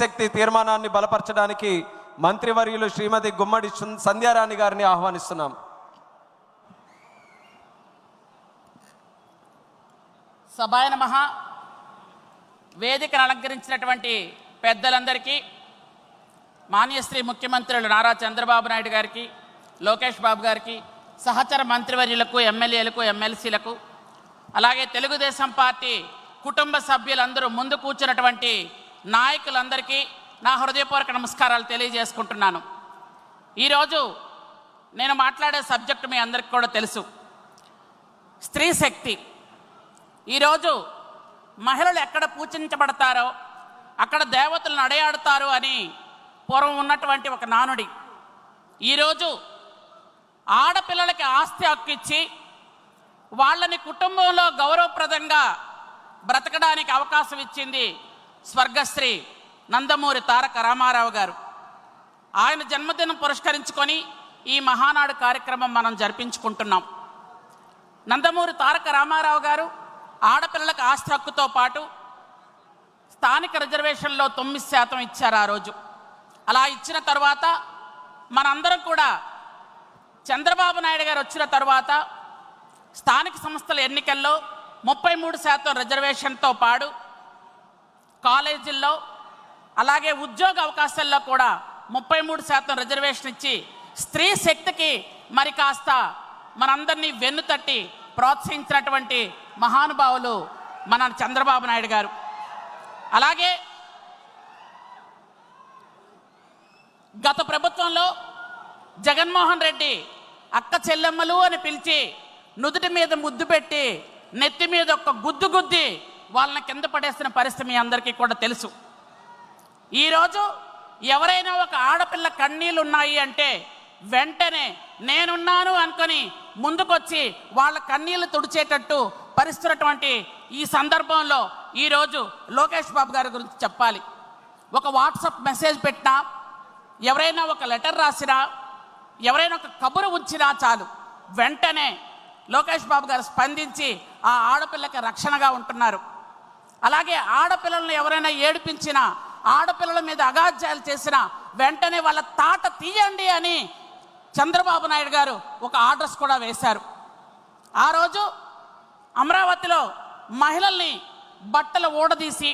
శక్తి తీర్మానాన్ని బలపరచడానికి మంత్రివర్యులు శ్రీమతి గుమ్మడి సంధ్యారాణి గారిని ఆహ్వానిస్తున్నాం. సభాయ నమ. వేదికను అలంకరించినటువంటి పెద్దలందరికీ మాన్యశ్రీ ముఖ్యమంత్రులు నారా చంద్రబాబు నాయుడు గారికి లోకేష్ బాబు గారికి సహచర మంత్రివర్యులకు ఎమ్మెల్యేలకు ఎమ్మెల్సీలకు అలాగే తెలుగుదేశం పార్టీ కుటుంబ సభ్యులందరూ ముందు కూర్చున్నటువంటి నాయకులందరికీ నా హృదయపూర్వక నమస్కారాలు తెలియజేసుకుంటున్నాను. ఈరోజు నేను మాట్లాడే సబ్జెక్టు మీ అందరికీ కూడా తెలుసు. స్త్రీ శక్తి. ఈరోజు మహిళలు ఎక్కడ పూజించబడతారో అక్కడ దేవతలు నడయాడతారు అని పూర్వం ఉన్నటువంటి ఒక నానుడి. ఈరోజు ఆడపిల్లలకి ఆస్తి హక్కు ఇచ్చి వాళ్ళని కుటుంబంలో గౌరవప్రదంగా బ్రతకడానికి అవకాశం ఇచ్చింది స్వర్గశ్రీ నందమూరి తారక రామారావు గారు. ఆయన జన్మదినం పురస్కరించుకొని ఈ మహానాడు కార్యక్రమం మనం జరిపించుకుంటున్నాం. నందమూరి తారక రామారావు గారు ఆడపిల్లలకు ఆస్తి హక్కుతో పాటు స్థానిక రిజర్వేషన్లో తొమ్మిది శాతం ఇచ్చారు ఆ రోజు. అలా ఇచ్చిన తర్వాత మనందరం కూడా చంద్రబాబు నాయుడు గారు వచ్చిన తర్వాత స్థానిక సంస్థల ఎన్నికల్లో ముప్పై మూడు శాతం రిజర్వేషన్తో పాటు కాలేజీల్లో అలాగే ఉద్యోగ అవకాశాల్లో కూడా ముప్పై మూడు శాతం రిజర్వేషన్ ఇచ్చి స్త్రీ శక్తికి మరి కాస్త మనందరినీ వెన్నుతట్టి ప్రోత్సహించినటువంటి మహానుభావులు మన చంద్రబాబు నాయుడు గారు. అలాగే గత ప్రభుత్వంలో జగన్మోహన్ రెడ్డి అక్క చెల్లెమ్మలు అని పిలిచి నుదుటి మీద ముద్దు పెట్టి నెత్తి మీద ఒక గుద్దు గుద్ది వాళ్ళని కింద పడేసిన పరిస్థితి మీ అందరికీ కూడా తెలుసు. ఈరోజు ఎవరైనా ఒక ఆడపిల్ల కన్నీళ్ళు ఉన్నాయి అంటే వెంటనే నేనున్నాను అనుకొని ముందుకొచ్చి వాళ్ళ కన్నీళ్ళు తుడిచేటట్టు పరిస్తున్నటువంటి ఈ సందర్భంలో ఈరోజు లోకేష్ బాబు గారి గురించి చెప్పాలి. ఒక వాట్సాప్ మెసేజ్ పెట్టినా ఎవరైనా ఒక లెటర్ రాసినా ఎవరైనా ఒక కబురు ఉంచినా చాలు. వెంటనే లోకేష్ బాబు గారు స్పందించి ఆ ఆడపిల్లకి రక్షణగా ఉంటున్నారు. అలాగే ఆడపిల్లలను ఎవరైనా ఏడిపించినా ఆడపిల్లల మీద అగాధ్యాలు చేసినా వెంటనే వాళ్ళ తాట తీయండి అని చంద్రబాబు నాయుడు గారు ఒక ఆర్డర్స్ కూడా వేశారు. ఆ రోజు అమరావతిలో మహిళల్ని బట్టలు ఊడదీసి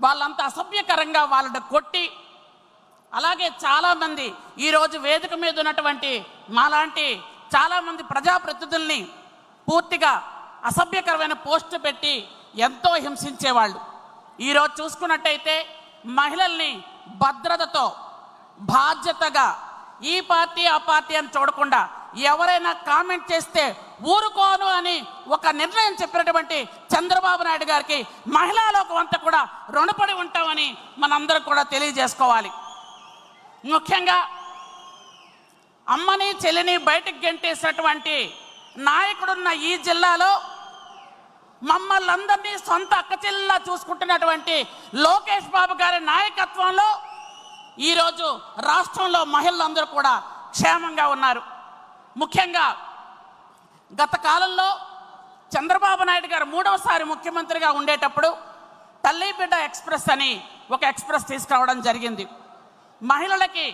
వాళ్ళంతా అసభ్యకరంగా వాళ్ళని కొట్టి అలాగే చాలామంది ఈరోజు వేదిక మీద ఉన్నటువంటి మాలాంటి చాలామంది ప్రజాప్రతినిధుల్ని పూర్తిగా అసభ్యకరమైన పోస్ట్ పెట్టి ఎంతో హింసించేవాళ్ళు. ఈరోజు చూసుకున్నట్టయితే మహిళల్ని భద్రతతో బాధ్యతగా ఈ పార్టీ ఆ పార్టీ అని చూడకుండా ఎవరైనా కామెంట్ చేస్తే ఊరుకోను అని ఒక నిర్ణయం చెప్పినటువంటి చంద్రబాబు నాయుడు గారికి మహిళా లోకం అంతా కూడా రుణపడి ఉంటామని మనందరం కూడా తెలియజేసుకోవాలి. ముఖ్యంగా అమ్మని చెల్లిని బయటకు గెంటేసినటువంటి నాయకుడున్న ఈ జిల్లాలో మమ్మల్ని అందరినీ సొంత అక్కచెల్లా చూసుకుంటున్నటువంటి లోకేష్ బాబు గారి నాయకత్వంలో ఈరోజు రాష్ట్రంలో మహిళలందరూ కూడా క్షేమంగా ఉన్నారు. ముఖ్యంగా గత కాలంలో చంద్రబాబు నాయుడు గారు మూడవసారి ముఖ్యమంత్రిగా ఉండేటప్పుడు తల్లిబిడ్డ ఎక్స్ప్రెస్ అని ఒక ఎక్స్ప్రెస్ తీసుకురావడం జరిగింది. మహిళలకి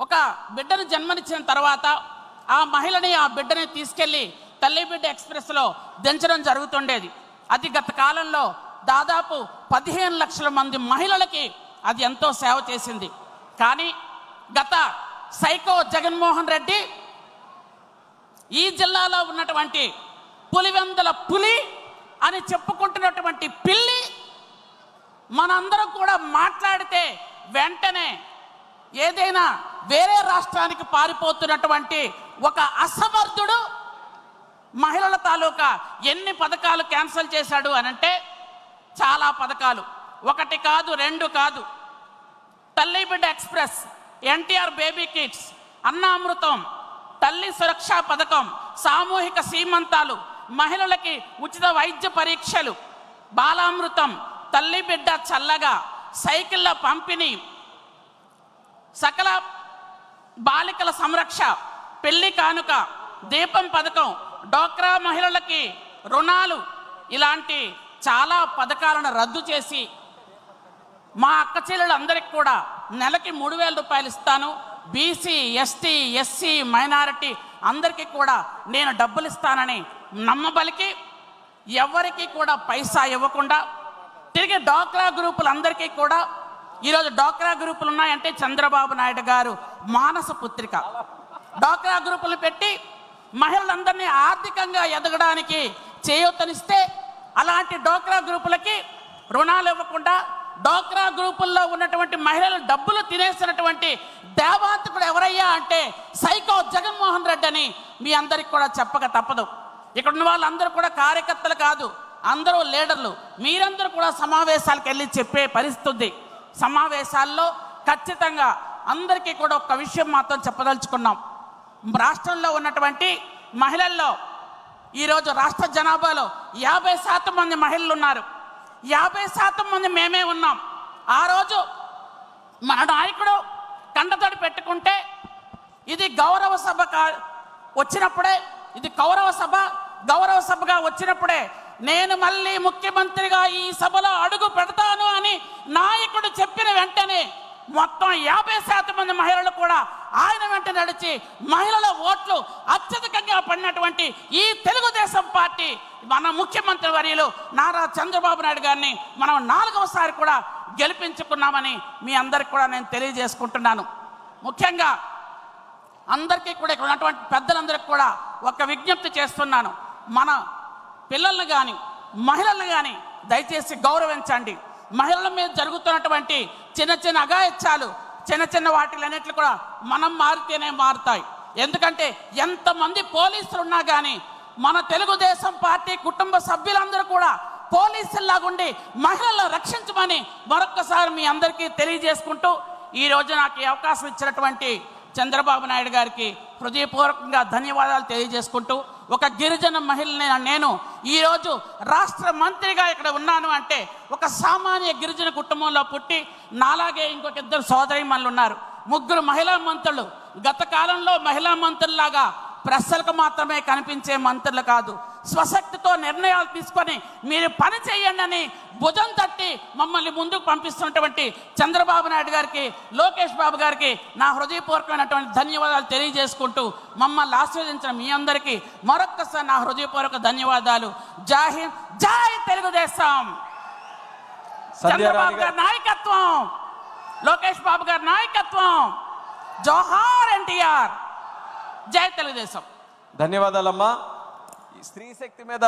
ఒక బిడ్డను జన్మనిచ్చిన తర్వాత ఆ మహిళని ఆ బిడ్డని తీసుకెళ్ళి తల్లిబిడ్డ ఎక్స్ప్రెస్లో దించడం జరుగుతుండేది. అది గత కాలంలో దాదాపు పదిహేను లక్షల మంది మహిళలకి అది ఎంతో సేవ చేసింది. కానీ గత సైకో జగన్మోహన్ రెడ్డి ఈ జిల్లాలో ఉన్నటువంటి పులివెందల పులి అని చెప్పుకుంటున్నటువంటి పిల్లి మనందరం కూడా మాట్లాడితే వెంటనే ఏదైనా వేరే రాష్ట్రానికి పారిపోతున్నటువంటి ఒక అసమర్థుడు మహిళల తాలూకా ఎన్ని పథకాలు క్యాన్సిల్ చేశాడు అనంటే చాలా పథకాలు. ఒకటి కాదు రెండు కాదు. తల్లి బిడ్డ ఎక్స్ప్రెస్ ఎన్టీఆర్ బేబీ కిడ్స్ అన్నామృతం తల్లి సురక్షా పథకం సామూహిక సీమంతాలు మహిళలకి ఉచిత వైద్య పరీక్షలు బాలామృతం తల్లి బిడ్డ చల్లగా సైకిళ్ళ పంపిణీ సకల బాలికల సంరక్ష పెళ్ళి కానుక దీపం పథకం డోక్రా మహిళలకి రుణాలు ఇలాంటి చాలా పథకాలను రద్దు చేసి మా అక్క చెల్లెలందరికీ కూడా నెలకి మూడు వేల రూపాయలు ఇస్తాను. బీసీ ఎస్టీ ఎస్సీ మైనారిటీ అందరికీ కూడా నేను డబ్బులు ఇస్తానని నమ్మబలికి ఎవరికి కూడా పైసా ఇవ్వకుండా తిరిగి డోక్రా గ్రూపులందరికీ కూడా ఈరోజు డోక్రా గ్రూపులు ఉన్నాయంటే చంద్రబాబు నాయుడు గారు మానస పుత్రిక. డోక్రా గ్రూపులు పెట్టి మహిళలందరినీ ఆర్థికంగా ఎదగడానికి చేయూతనిస్తే అలాంటి డోక్రా గ్రూపులకి రుణాలు ఇవ్వకుండా డోక్రా గ్రూపుల్లో ఉన్నటువంటి మహిళలు డబ్బులు తినేసినటువంటి దేవాంతకుడు ఎవరయ్యా అంటే సైకో జగన్మోహన్ రెడ్డి అని మీ అందరికి కూడా చెప్పక తప్పదు. ఇక్కడ ఉన్న వాళ్ళందరూ కూడా కార్యకర్తలు కాదు అందరూ లీడర్లు. మీరందరూ కూడా సమావేశాలకు వెళ్ళి చెప్పే పరిస్థితుంది సమావేశాల్లో ఖచ్చితంగా అందరికీ కూడా ఒక విషయం మాత్రం చెప్పదలుచుకున్నాం. రాష్ట్రంలో ఉన్నటువంటి మహిళల్లో ఈరోజు రాష్ట్ర జనాభాలో యాభై శాతం మంది మహిళలు ఉన్నారు. యాభై శాతం మంది మేమే ఉన్నాం. ఆ రోజు మన నాయకుడు కండతడి పెట్టుకుంటే ఇది గౌరవ సభ కా- వచ్చినప్పుడే ఇది గౌరవ సభ గౌరవ సభగా వచ్చినప్పుడే నేను మళ్ళీ ముఖ్యమంత్రిగా ఈ సభలో అడుగు పెడతాను అని నాయకుడు చెప్పిన వెంటనే మొత్తం యాభై శాతం మంది మహిళలు కూడా ఆయన వెంట నడిచి మహిళల ఓట్లు అత్యధికంగా పడినటువంటి ఈ తెలుగుదేశం పార్టీ మన ముఖ్యమంత్రి వర్యులు నారా చంద్రబాబు నాయుడు గారిని మనం నాలుగవసారి కూడా గెలిపించుకున్నామని మీ అందరికి కూడా నేను తెలియజేసుకుంటున్నాను. ముఖ్యంగా అందరికీ కూడా ఇక్కడ ఉన్నటువంటి పెద్దలందరికీ కూడా ఒక విజ్ఞప్తి చేస్తున్నాను. మన పిల్లల్ని కానీ మహిళల్ని కానీ దయచేసి గౌరవించండి. మహిళల మీద జరుగుతున్నటువంటి చిన్న చిన్న అగాయత్యాలు చిన్న చిన్న వాటిలన్నిట్లు కూడా మనం మారితేనే మారుతాయి. ఎందుకంటే ఎంతమంది పోలీసులు ఉన్నా కానీ మన తెలుగుదేశం పార్టీ కుటుంబ సభ్యులందరూ కూడా పోలీసుల్లాగుండి మహిళలను రక్షించమని మరొక్కసారి మీ అందరికీ తెలియజేసుకుంటూ ఈ రోజు నాకు ఈ అవకాశం ఇచ్చినటువంటి చంద్రబాబు నాయుడు గారికి హృదయపూర్వకంగా ధన్యవాదాలు తెలియజేసుకుంటూ ఒక గిరిజన మహిళని నేను ఈరోజు రాష్ట్ర మంత్రిగా ఇక్కడ ఉన్నాను అంటే ఒక సామాన్య గిరిజన కుటుంబంలో పుట్టి నాలాగే ఇంకొక ఇద్దరు సోదరిమణులు ఉన్నారు. ముగ్గురు మహిళా మంత్రులు. గత కాలంలో మహిళా మంత్రుల్లాగా ప్రశ్నలకు మాత్రమే కనిపించే మంత్రులు కాదు. స్వశక్తితో నిర్ణయాలు తీసుకొని మీరు పని చేయండి అని భుజం తట్టి మమ్మల్ని ముందుకు పంపిస్తున్నటువంటి చంద్రబాబు నాయుడు గారికి లోకేష్ బాబు గారికి నా హృదయపూర్వకమైనటువంటి ధన్యవాదాలు తెలియజేసుకుంటూ మమ్మల్ని ఆస్వాదించిన మీ అందరికీ మరొక్కసారి నా హృదయపూర్వక ధన్యవాదాలు. జై హింద్ జై తెలుగుదేశం. చంద్రబాబు గారి. నాయకత్వం లోకేష్ బాబు గారి నాయకత్వం. జోహార్ ఎన్టీఆర్. జై తెలుగుదేశం. ధన్యవాదాలమ్మా. స్త్రీ శక్తి మీద